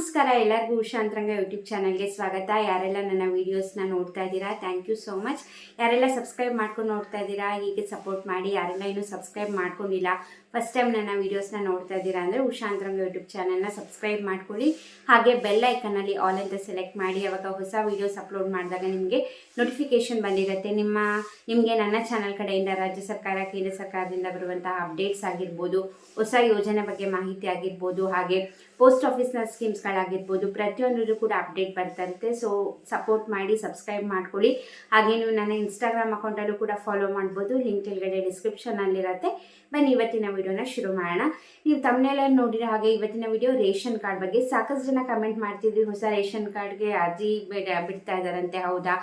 ನಮಸ್ಕಾರ ಎಲ್ಲರಿಗೂ ಉಷಾಂತರಂಗ ಯೂಟ್ಯೂಬ್ ಚಾನಲ್ಗೆ ಸ್ವಾಗತ. ಯಾರೆಲ್ಲ ನನ್ನ ವೀಡಿಯೋಸ್ನ ನೋಡ್ತಾ ಇದ್ದೀರಾ ಥ್ಯಾಂಕ್ ಯು ಸೋ ಮಚ್ ಯಾರೆಲ್ಲ ಸಬ್ಸ್ಕ್ರೈಬ್ ಮಾಡ್ಕೊಂಡು ನೋಡ್ತಾ ಇದ್ದೀರಾ, ಹೀಗೆ ಸಪೋರ್ಟ್ ಮಾಡಿ, ಯಾರೆಲ್ಲ ಇನ್ನೂ ಸಬ್ಸ್ಕ್ರೈಬ್ ಮಾಡ್ಕೊಂಡಿಲ್ಲ ಫಸ್ಟ್ ಟೈಮ್ ನನ್ನ ವೀಡಿಯೋಸ್ನ ನೋಡ್ತಾ ಇದ್ದೀರಾ ಅಂದರೆ ಉಷಾಂತರಂಗ ಯೂಟ್ಯೂಬ್ ಚಾನಲ್ನ ಸಬ್ಸ್ಕ್ರೈಬ್ ಮಾಡ್ಕೊಳ್ಳಿ. ಹಾಗೆ ಬೆಲ್ ಐಕನಲ್ಲಿ ಆಲ್ ಅಂತ ಸೆಲೆಕ್ಟ್ ಮಾಡಿ, ಅವಾಗ ಹೊಸ ವೀಡಿಯೋಸ್ ಅಪ್ಲೋಡ್ ಮಾಡಿದಾಗ ನಿಮಗೆ ನೋಟಿಫಿಕೇಶನ್ ಬಂದಿರುತ್ತೆ. ನಿಮ್ಮ, ನಿಮಗೆ ನನ್ನ ಚಾನಲ್ ಕಡೆಯಿಂದ ರಾಜ್ಯ ಸರ್ಕಾರ, ಕೇಂದ್ರ ಸರ್ಕಾರದಿಂದ ಬರುವಂತಹ ಅಪ್ಡೇಟ್ಸ್ ಆಗಿರ್ಬೋದು, ಹೊಸ ಯೋಜನೆ ಬಗ್ಗೆ ಮಾಹಿತಿ ಆಗಿರ್ಬೋದು, ಹಾಗೆ ಪೋಸ್ಟ್ ಆಫೀಸ್ನ ಸ್ಕೀಮ್ಸ್ಗಳಾಗಿರ್ಬೋದು ಪ್ರತಿಯೊಂದು ಕೂಡ ಅಪ್ಡೇಟ್ ಬರ್ತಾ ಇರುತ್ತೆ ಸೊ ಸಪೋರ್ಟ್ ಮಾಡಿ ಸಬ್ಸ್ಕ್ರೈಬ್ ಮಾಡ್ಕೊಳ್ಳಿ. ಹಾಗೆ ನೀವು ನನ್ನ ಇನ್ಸ್ಟಾಗ್ರಾಮ್ ಅಕೌಂಟಲ್ಲೂ ಕೂಡ ಫಾಲೋ ಮಾಡ್ಬೋದು. ಲಿಂಕ್ ಕೆಳಗಡೆ ಡಿಸ್ಕ್ರಿಪ್ಷನಲ್ಲಿರುತ್ತೆ ಬನ್ನಿ, ಇವತ್ತಿನ ವಿಡಿಯೋನ ಶುರು ಮಾಡೋಣ. ನೀವು ತಮ್ಮನೆಲ್ಲ ನೋಡಿರೋ ಹಾಗೆ ಇವತ್ತಿನ ವಿಡಿಯೋ ರೇಷನ್ ಕಾರ್ಡ್ ಬಗ್ಗೆ ಸಾಕಷ್ಟು ಜನ ಕಮೆಂಟ್ ಮಾಡ್ತಿದ್ವಿ. ಹೊಸ ರೇಷನ್ ಕಾರ್ಡ್ಗೆ ಅರ್ಜಿ ಬಿಡ, ಬಿಡ್ತಾ ಇದ್ದಾರಂತೆ. ಹೌದಾ?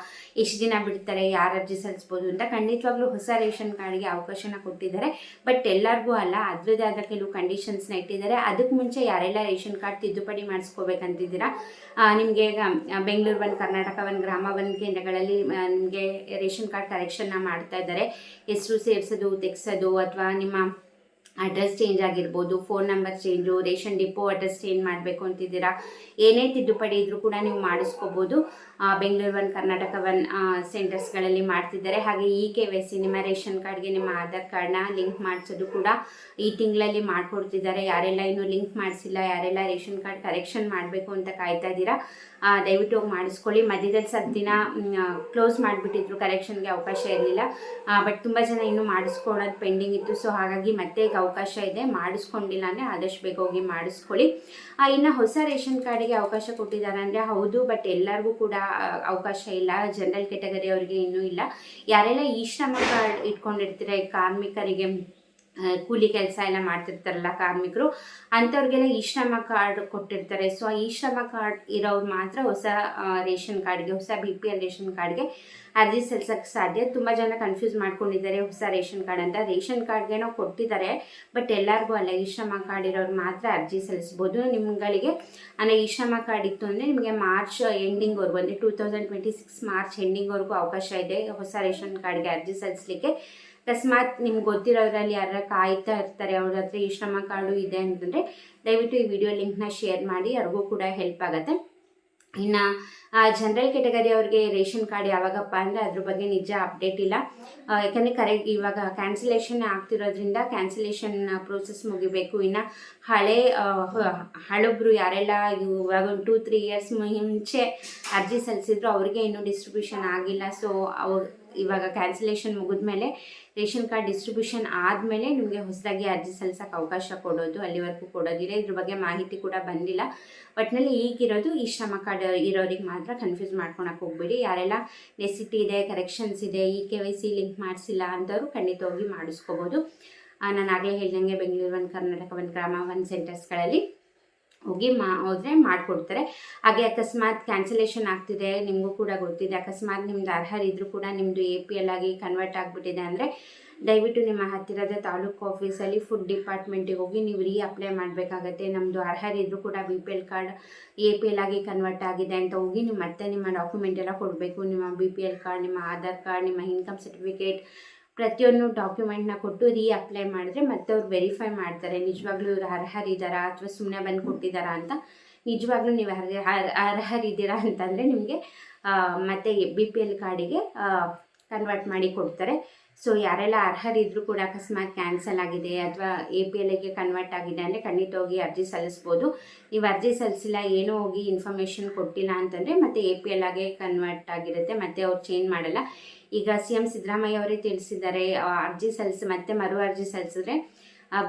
ಎಷ್ಟು ದಿನ ಬಿಡ್ತಾರೆ? ಯಾರು ಅರ್ಜಿ ಸಲ್ಲಿಸ್ಬೋದು ಅಂತ ಖಂಡಿತವಾಗ್ಲೂ ಹೊಸ ರೇಷನ್ ಕಾರ್ಡ್ಗೆ ಅವಕಾಶನ ಕೊಟ್ಟಿದ್ದಾರೆ. ಬಟ್ ಎಲ್ಲರಿಗೂ ಅಲ್ಲ ಅದರದೇ ಆದ ಕೆಲವು ಕಂಡೀಷನ್ಸ್ನ ಇಟ್ಟಿದ್ದಾರೆ. ಅದಕ್ಕೆ ಮುಂಚೆ ಯಾರೆಲ್ಲ ರೇಷನ್ ಕಾರ್ಡ್ ತಿದ್ದುಪಡಿ ಮಾಡಿಸ್ಕೋಬೇಕಂತಿದ್ದೀರಾ ನಿಮಗೆ ಬೆಂಗಳೂರು ಒಂದು ಕರ್ನಾಟಕ ಒಂದು ಗ್ರಾಮ ಒಂದು ಕೇಂದ್ರಗಳಲ್ಲಿ ನಿಮಗೆ ರೇಷನ್ ಕಾರ್ಡ್ ಕರೆಕ್ಷನ್ನ ಮಾಡ್ತಾ ಇದ್ದಾರೆ. ಹೆಸರು ಸೇರಿಸೋದು, ತೆಗ್ಸೋದು ಅಥವಾ ನಿಮ್ಮ ಅಡ್ರೆಸ್ ಚೇಂಜ್ ಆಗಿರ್ಬೋದು phone number change ration depot address change ಮಾಡಬೇಕು ಅಂತಿದ್ದೀರಾ? ಏನೇ ತಿದ್ದುಪಡಿ ಇದ್ರೂ ಕೂಡ ನೀವು ಮಾಡಿಸ್ಕೋಬೋದು. ಬೆಂಗಳೂರು ಒನ್ ಕರ್ನಾಟಕ ಒನ್ ಸೆಂಟರ್ಸ್ಗಳಲ್ಲಿ ಮಾಡ್ತಿದ್ದಾರೆ. ಹಾಗೆ ಈ ಕೆ ವೈ ಸಿ ನಿಮ್ಮ ರೇಷನ್ ಕಾರ್ಡ್ಗೆ ನಿಮ್ಮ ಆಧಾರ್ ಕಾರ್ಡ್ನ ಲಿಂಕ್ ಮಾಡಿಸೋದು ಕೂಡ ಈ ತಿಂಗಳಲ್ಲಿ ಮಾಡಿಕೊಡ್ತಿದ್ದಾರೆ. ಯಾರೆಲ್ಲ ಇನ್ನೂ ಲಿಂಕ್ ಮಾಡಿಸಿಲ್ಲ, ಯಾರೆಲ್ಲ ರೇಷನ್ ಕಾರ್ಡ್ ಕರೆಕ್ಷನ್ ಮಾಡಬೇಕು ಅಂತ ಕಾಯ್ತಾ ಇದ್ದೀರಾ ದಯವಿಟ್ಟು ಹೋಗಿ ಮಾಡಿಸ್ಕೊಳ್ಳಿ. ಮಧ್ಯದಲ್ಲಿ ದಿನ ಕ್ಲೋಸ್ ಮಾಡಿಬಿಟ್ಟಿದ್ರು ಕರೆಕ್ಷನ್ಗೆ ಅವಕಾಶ ಇರಲಿಲ್ಲ. ಬಟ್ ತುಂಬ ಜನ ಇನ್ನೂ ಮಾಡಿಸ್ಕೊಳ್ಳೋದು ಪೆಂಡಿಂಗ್ ಇತ್ತು. ಸೊ ಹಾಗಾಗಿ ಮತ್ತೆ ಅವಕಾಶ ಇದೆ, ಮಾಡಿಸ್ಕೊಂಡಿಲ್ಲ ಅಂದರೆ ಆದಷ್ಟು ಬೇಗ ಹೋಗಿ ಮಾಡಿಸ್ಕೊಳ್ಳಿ. ಇನ್ನು ಹೊಸ ರೇಷನ್ ಕಾರ್ಡಿಗೆ ಅವಕಾಶ ಕೊಟ್ಟಿದ್ದಾರೆ ಅಂದರೆ ಹೌದು ಬಟ್ ಎಲ್ಲರಿಗೂ ಕೂಡ ಅವಕಾಶ ಇಲ್ಲ. ಜನರಲ್ ಕೆಟಗರಿ ಅವರಿಗೆ ಇನ್ನೂ ಇಲ್ಲ. ಯಾರೆಲ್ಲ ಈ ಶ್ರಮ ಕಾರ್ಡ್ ಇಟ್ಕೊಂಡಿರ್ತೀರ ಕಾರ್ಮಿಕರಿಗೆ ಕೂಲಿ ಕೆಲಸ ಎಲ್ಲ ಮಾಡ್ತಿರ್ತಾರಲ್ಲ ಕಾರ್ಮಿಕರು, ಅಂಥವ್ರಿಗೆಲ್ಲ ಈ ಶ್ರಮ ಕಾರ್ಡ್ ಕೊಟ್ಟಿರ್ತಾರೆ. ಸೊ ಈ ಶ್ರಮ ಕಾರ್ಡ್ ಇರೋರು ಮಾತ್ರ ಹೊಸ ರೇಷನ್ ಕಾರ್ಡ್ಗೆ, ಹೊಸ ಬಿ ಪಿ ಎಲ್ ರೇಷನ್ ಕಾರ್ಡ್ಗೆ ಅರ್ಜಿ ಸಲ್ಲಿಸೋಕ್ಕೆ ಸಾಧ್ಯ. ತುಂಬ ಜನ ಕನ್ಫ್ಯೂಸ್ ಮಾಡ್ಕೊಂಡಿದ್ದಾರೆ ಹೊಸ ರೇಷನ್ ಕಾರ್ಡ್ ಅಂತ. ರೇಷನ್ ಕಾರ್ಡ್ಗೇನೋ ಕೊಟ್ಟಿದ್ದಾರೆ ಬಟ್ ಎಲ್ಲರಿಗೂ ಅಲ್ಲ. ಈ ಶ್ರಮ ಕಾರ್ಡ್ ಇರೋರು ಮಾತ್ರ ಅರ್ಜಿ ಸಲ್ಲಿಸ್ಬೋದು ನಿಮ್ಗಳಿಗೆ, ಅಂದರೆ ಈ ಶ್ರಮ ಕಾರ್ಡ್ ಇತ್ತು ಅಂದರೆ ನಿಮಗೆ ಮಾರ್ಚ್ ಎಂಡಿಂಗ್ವರೆಗೂ, ಅಂದರೆ two thousand twenty six March ಎಂಡಿಂಗ್ವರೆಗೂ ಅವಕಾಶ ಇದೆ ಹೊಸ ರೇಷನ್ ಕಾರ್ಡ್ಗೆ ಅರ್ಜಿ ಸಲ್ಲಿಸಲಿಕ್ಕೆ ಅಕಸ್ಮಾತ್ ನಿಮ್ಗೆ ಗೊತ್ತಿರೋದ್ರಲ್ಲಿ ಯಾರ ಕಾಯ್ತಾ ಇರ್ತಾರೆ, ಅವ್ರ ಹತ್ರ ಈ ಶ್ರಮ ಕಾರ್ಡು ಇದೆ ಅಂತಂದರೆ ದಯವಿಟ್ಟು ಈ ವಿಡಿಯೋ ಲಿಂಕ್ನ ಶೇರ್ ಮಾಡಿ, ಅವ್ರಿಗೂ ಕೂಡ ಹೆಲ್ಪ್ ಆಗುತ್ತೆ. ಇನ್ನು ಜನರಲ್ ಕೆಟಗರಿ ಅವ್ರಿಗೆ ರೇಷನ್ ಕಾರ್ಡ್ ಯಾವಾಗಪ್ಪ ಅಂದರೆ ಅದ್ರ ಬಗ್ಗೆ ನಿಜ ಅಪ್ಡೇಟ್ ಇಲ್ಲ. ಯಾಕಂದರೆ ಕರೆಕ್ಟ್ ಇವಾಗ ಕ್ಯಾನ್ಸಲೇಷನ್ ಆಗ್ತಿರೋದ್ರಿಂದ ಕ್ಯಾನ್ಸಲೇಷನ್ ಪ್ರೋಸೆಸ್ ಮುಗಿಬೇಕು. ಇನ್ನು ಹಳೆ ಹಳಬ್ರು ಯಾರೆಲ್ಲ ಇವಾಗ ಒಂದು ಟೂ ತ್ರೀ ಇಯರ್ಸ್ ಮುಂಚೆ ಅರ್ಜಿ ಸಲ್ಲಿಸಿದ್ರು, ಅವ್ರಿಗೆ ಇನ್ನೂ ಡಿಸ್ಟ್ರಿಬ್ಯೂಷನ್ ಆಗಿಲ್ಲ. ಸೊ ಅವ್ರು ಇವಾಗ ಕ್ಯಾನ್ಸಲೇಷನ್ ಮುಗಿದ್ಮೇಲೆ ರೇಷನ್ ಕಾರ್ಡ್ ಡಿಸ್ಟ್ರಿಬ್ಯೂಷನ್ ಆದಮೇಲೆ ನಿಮಗೆ ಹೊಸದಾಗಿ ಅರ್ಜಿ ಸಲ್ಲಿಸೋಕೆ ಅವಕಾಶ ಕೊಡೋದು, ಅಲ್ಲಿವರೆಗೂ ಕೊಡೋದಿಲ್ಲ. ಇದ್ರ ಬಗ್ಗೆ ಮಾಹಿತಿ ಕೂಡ ಬಂದಿಲ್ಲ. ಒಟ್ಟಿನಲ್ಲಿ ಈಗಿರೋದು ಈ ಶ್ರಮ ಕಾರ್ಡ್ ಇರೋರಿಗೆ ಮಾತ್ರ ಕನ್ಫ್ಯೂಸ್ ಮಾಡ್ಕೊಳಕ್ಕೆ ಹೋಗ್ಬೇಡಿ. ಯಾರೆಲ್ಲ ನೆಸಿಟಿ ಇದೆ ಕರೆಕ್ಷನ್ಸ್ ಇದೆ, ಈ ಕೆ ವೈ ಸಿ ಲಿಂಕ್ ಮಾಡಿಸಿಲ್ಲ ಅಂಥವ್ರು ಖಂಡಿತವಾಗಿ ಮಾಡಿಸ್ಕೋಬೋದು. ನಾನು ಆಗಲೇ ಹೇಳ್ದಂಗೆ ಬೆಂಗಳೂರು ಒಂದು ಕರ್ನಾಟಕ ಒಂದು ಗ್ರಾಮ ಒಂದು ಸೆಂಟರ್ಸ್ಗಳಲ್ಲಿ ಹೋಗಿ ಮಾ ಹೋದರೆ ಮಾಡಿಕೊಡ್ತಾರೆ. ಹಾಗೆ ಅಕಸ್ಮಾತ್ ಕ್ಯಾನ್ಸಲೇಷನ್ ಆಗ್ತಿದೆ, ನಿಮಗೂ ಕೂಡ ಗೊತ್ತಿದೆ. ಅಕಸ್ಮಾತ್ ನಿಮ್ದು ಅರ್ಹರಿದ್ದರೂ ಕೂಡ ನಿಮ್ಮದು ಎ ಪಿ ಎಲ್ ಆಗಿ ಕನ್ವರ್ಟ್ ಆಗಿಬಿಟ್ಟಿದೆ ಅಂದರೆ ದಯವಿಟ್ಟು ನಿಮ್ಮ ಹತ್ತಿರದ ತಾಲೂಕು ಆಫೀಸಲ್ಲಿ ಫುಡ್ ಡಿಪಾರ್ಟ್ಮೆಂಟಿಗೆ ಹೋಗಿ ನೀವು ರೀ ಅಪ್ಲೈ ಮಾಡಬೇಕಾಗತ್ತೆ ನಮ್ಮದು ಅರ್ಹರಿದ್ದರೂ ಕೂಡ B P L card A P L ಆಗಿ ಕನ್ವರ್ಟ್ ಆಗಿದೆ ಅಂತ ಹೋಗಿ ನೀವು ಮತ್ತೆ ನಿಮ್ಮ ಡಾಕ್ಯುಮೆಂಟ್ ಎಲ್ಲ ಕೊಡಬೇಕು. ನಿಮ್ಮ ಬಿ ಪಿ ಎಲ್ ಕಾರ್ಡ್ ನಿಮ್ಮ ಆಧಾರ್ ಕಾರ್ಡ್ ನಿಮ್ಮ ಇನ್ಕಮ್ ಸರ್ಟಿಫಿಕೇಟ್ ಪ್ರತಿಯೊಂದು ಡಾಕ್ಯುಮೆಂಟ್ನ ಕೊಟ್ಟು ರೀ ಅಪ್ಲೈ ಮಾಡಿದ್ರೆ ಮತ್ತೆ ಅವ್ರು ವೆರಿಫೈ ಮಾಡ್ತಾರೆ, ನಿಜವಾಗ್ಲೂ ಇವ್ರು ಅರ್ಹರಿದ್ದಾರಾ ಅಥವಾ ಸುಮ್ಮನೆ ಬಂದು ಕೊಟ್ಟಿದ್ದಾರಾ ಅಂತ. ನಿಜವಾಗ್ಲೂ ನೀವು ಅರ್ಹ ಅರ್ಹರಿದ್ದೀರಾ ಅಂತಂದರೆ ನಿಮಗೆ ಮತ್ತೆ ಬಿ ಪಿ ಎಲ್ ಕಾರ್ಡಿಗೆ ಕನ್ವರ್ಟ್ ಮಾಡಿ ಕೊಡ್ತಾರೆ. ಸೊ ಯಾರೆಲ್ಲ ಅರ್ಹರಿದ್ದರೂ ಕೂಡ ಅಕಸ್ಮಾತ್ ಕ್ಯಾನ್ಸಲ್ ಆಗಿದೆ ಅಥವಾ ಎ ಪಿ ಎಲ್ಗೆ ಕನ್ವರ್ಟ್ ಆಗಿದೆ ಅಂದರೆ ಹೋಗಿ ಅರ್ಜಿ ಸಲ್ಲಿಸ್ಬೋದು. ನೀವು ಅರ್ಜಿ ಸಲ್ಲಿಸಿಲ್ಲ, ಏನೂ ಹೋಗಿ ಇನ್ಫಾರ್ಮೇಷನ್ ಕೊಟ್ಟಿಲ್ಲ ಅಂತಂದರೆ ಮತ್ತೆ ಎ ಪಿ ಎಲ್ ಆಗಿ ಕನ್ವರ್ಟ್ ಆಗಿರುತ್ತೆ, ಮತ್ತೆ ಅವ್ರು ಚೇಂಜ್ ಮಾಡಲ್ಲ. ಈಗ ಸಿ ಎಂ ಸಿದ್ದರಾಮಯ್ಯ ಅವರೇ ತಿಳಿಸಿದ್ದಾರೆ ಅರ್ಜಿ ಸಲ್ಲಿಸಿ ಮತ್ತೆ ಮರು ಅರ್ಜಿ ಸಲ್ಲಿಸಿದ್ರೆ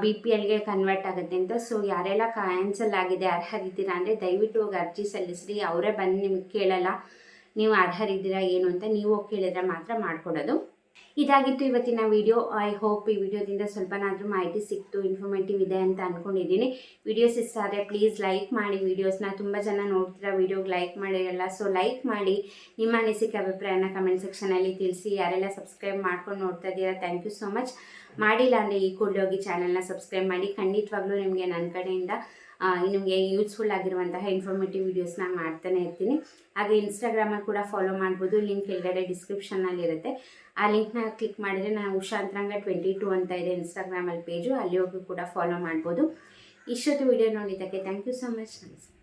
ಬಿ ಪಿ ಎಲ್ಗೆ ಕನ್ವರ್ಟ್ ಆಗುತ್ತೆ ಅಂತ. ಸೊ ಯಾರೆಲ್ಲ ಕ್ಯಾನ್ಸಲ್ ಆಗಿದೆ, ಅರ್ಹರಿದ್ದೀರಾ ಅಂದರೆ ದಯವಿಟ್ಟು ಹೋಗಿ ಅರ್ಜಿ ಸಲ್ಲಿಸ್ರಿ, ಅವರೇ ಬಂದು ನಿಮ್ಗೆ ಕೇಳಲ್ಲ. ನೀವು ಅರ್ಹರಿದ್ದೀರಾ ಏನು ಅಂತ ನೀವು ಕೇಳಿದ್ರೆ ಮಾತ್ರ ಮಾಡಿಕೊಡೋದು. ಇದಾಗಿತ್ತು ಇವತ್ತಿನ ವಿಡಿಯೋ ಐ ಹೋಪ್ ಈ ವಿಡಿಯೋದಿಂದ ಸ್ವಲ್ಪನಾದರೂ ಮಾಹಿತಿ ಸಿಕ್ತು ಇನ್ಫಾರ್ಮೇಟಿವ್ ಇದೆ ಅಂತ ಅಂದ್ಕೊಂಡಿದ್ದೀನಿ ವಿಡಿಯೋಸ್ ಇಷ್ಟ ಆದರೆ ಪ್ಲೀಸ್ ಲೈಕ್ ಮಾಡಿ. ವಿಡಿಯೋಸ್ನ ತುಂಬ ಜನ ನೋಡ್ತೀರಾ ವಿಡಿಯೋಗೆ ಲೈಕ್ ಮಾಡಿರಲ್ಲ. ಸೊ ಲೈಕ್ ಮಾಡಿ. ನಿಮ್ಮ ಅನಿಸಿಕೆ, ಅಭಿಪ್ರಾಯನ ಕಮೆಂಟ್ ಸೆಕ್ಷನಲ್ಲಿ ತಿಳಿಸಿ. ಯಾರೆಲ್ಲ ಸಬ್ಸ್ಕ್ರೈಬ್ ಮಾಡ್ಕೊಂಡು ನೋಡ್ತಾ ಇದ್ದೀರಾ ಥ್ಯಾಂಕ್ ಯು ಸೊ ಮಚ್ ಮಾಡಿಲ್ಲ ಅಂದರೆ ಈ ಕೂಡಲೇ ಹೋಗಿ ಚಾನಲ್ನ ಸಬ್ಸ್ಕ್ರೈಬ್ ಮಾಡಿ. ಖಂಡಿತವಾಗ್ಲೂ ನಿಮಗೆ ನನ್ನ ಕಡೆಯಿಂದ ನಿಮಗೆ ಯೂಸ್ಫುಲ್ ಆಗಿರುವಂತಹ ಇನ್ಫಾರ್ಮೇಟಿವ್ ವೀಡಿಯೋಸ್ನ ಮಾಡ್ತಾನೆ ಇರ್ತೀನಿ. ಹಾಗೆ ಇನ್ಸ್ಟಾಗ್ರಾಮಲ್ಲಿ ಕೂಡ ಫಾಲೋ ಮಾಡ್ಬೋದು. ಲಿಂಕ್ ಕೆಳಗಡೆ ಡಿಸ್ಕ್ರಿಪ್ಷನಲ್ಲಿ ಇರುತ್ತೆ. ಆ ಲಿಂಕ್ನ ಕ್ಲಿಕ್ ಮಾಡಿದರೆ ನಾನು ಉಷಾಂತರಂಗ ಟ್ವೆಂಟಿ ಟು ಅಂತ ಇದೆ ಇನ್ಸ್ಟಾಗ್ರಾಮಲ್ಲಿ ಪೇಜು ಅಲ್ಲಿ ಹೋಗಿ ಕೂಡ ಫಾಲೋ ಮಾಡ್ಬೋದು. ಇಷ್ಟೊತ್ತು ವಿಡಿಯೋ ನೋಡಿದ್ದಕ್ಕೆ ಥ್ಯಾಂಕ್ ಯು ಸೊ ಮಚ್ ನಮಸ್ಕಾರ.